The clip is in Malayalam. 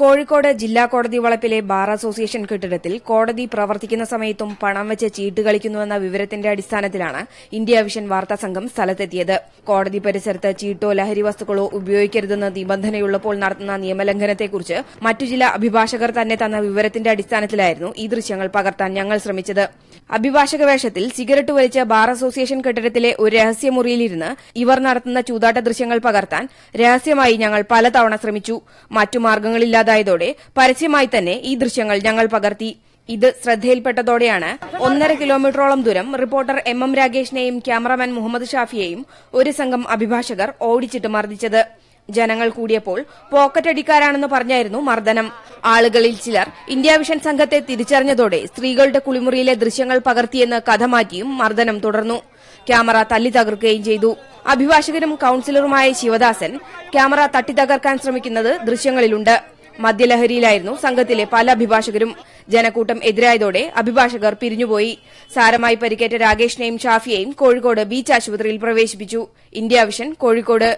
കോഴിക്കോട് ജില്ലാ കോടതി വളപ്പിലെ ബാർ അസോസിയേഷൻ കെട്ടിടത്തിൽ കോടതി പ്രവർത്തിക്കുന്ന സമയത്തും പണം വെച്ച് ചീട്ട് കളിക്കുന്നുവെന്ന വിവരത്തിന്റെ അടിസ്ഥാനത്തിലാണ് ഇന്ത്യ വിഷൻ വാർത്താ സംഘം സ്ഥലത്തെത്തിയത്. കോടതി പരിസരത്ത് ചീട്ടോ ലഹരി വസ്തുക്കളോ ഉപയോഗിക്കരുതെന്ന് നിബന്ധനയുള്ളപ്പോൾ നടത്തുന്ന നിയമലംഘനത്തെക്കുറിച്ച് മറ്റു ചില അഭിഭാഷകർ തന്നെ തന്ന വിവരത്തിന്റെ അടിസ്ഥാനത്തിലായിരുന്നു ഈ ദൃശ്യങ്ങൾ പകർത്താൻ ഞങ്ങൾ ശ്രമിച്ചത്. അഭിഭാഷക വേഷത്തിൽ സിഗരറ്റ് വലിച്ച ബാർ അസോസിയേഷൻ കെട്ടിടത്തിലെ ഒരു രഹസ്യമുറിയിലിരുന്ന് ഇവർ നടത്തുന്ന ചൂതാട്ട ദൃശ്യങ്ങൾ പകർത്താൻ രഹസ്യമായി ഞങ്ങൾ പലതവണ ശ്രമിച്ചു. മറ്റു മാർഗങ്ങളില്ലാതായതോടെ പരസ്യമായി തന്നെ ഈ ദൃശ്യങ്ങൾ ഞങ്ങൾ പകർത്തി. ഇത് ശ്രദ്ധയിൽപ്പെട്ടതോടെയാണ് ഒന്നര കിലോമീറ്ററോളം ദൂരം റിപ്പോർട്ടർ എം എം രാഗേഷിനെയും ക്യാമറമാൻ മുഹമ്മദ് ഷാഫിയെയും ഒരു സംഘം അഭിഭാഷകർ ഓടിച്ചിട്ട് മർദ്ദിച്ചത്. ജനങ്ങൾ കൂടിയപ്പോൾ പോക്കറ്റടിക്കാരാണെന്ന് പറഞ്ഞായിരുന്നു മർദ്ദനം. ആളുകളിൽ ചിലർ ഇന്ത്യ വിഷൻ സംഘത്തെ തിരിച്ചറിഞ്ഞതോടെ സ്ത്രീകളുടെ കുളിമുറിയിലെ ദൃശ്യങ്ങൾ പകർത്തിയെന്ന് കഥ മാറ്റിയും മർദ്ദനം തുടർന്നു. ക്യാമറ തല്ലി തകർക്കുകയും ചെയ്തു. അഭിഭാഷകനും കൌൺസിലറുമായ ശിവദാസൻ ക്യാമറ തട്ടി തകർക്കാൻ ശ്രമിക്കുന്നത് ദൃശ്യങ്ങളിലുണ്ട്. മദ്യലഹരിയിലായിരുന്നു സംഘത്തിലെ പല അഭിഭാഷകരും ജനക്കൂട്ടം എതിരായതോടെ അഭിഭാഷകർ പിരിഞ്ഞുപോയി. സാരമായി പരിക്കേറ്റ രാകേഷിനെയും ഷാഫിയെയും കോഴിക്കോട് ബീച്ച് ആശുപത്രിയിൽ പ്രവേശിപ്പിച്ചു. India Vision Kozhikode.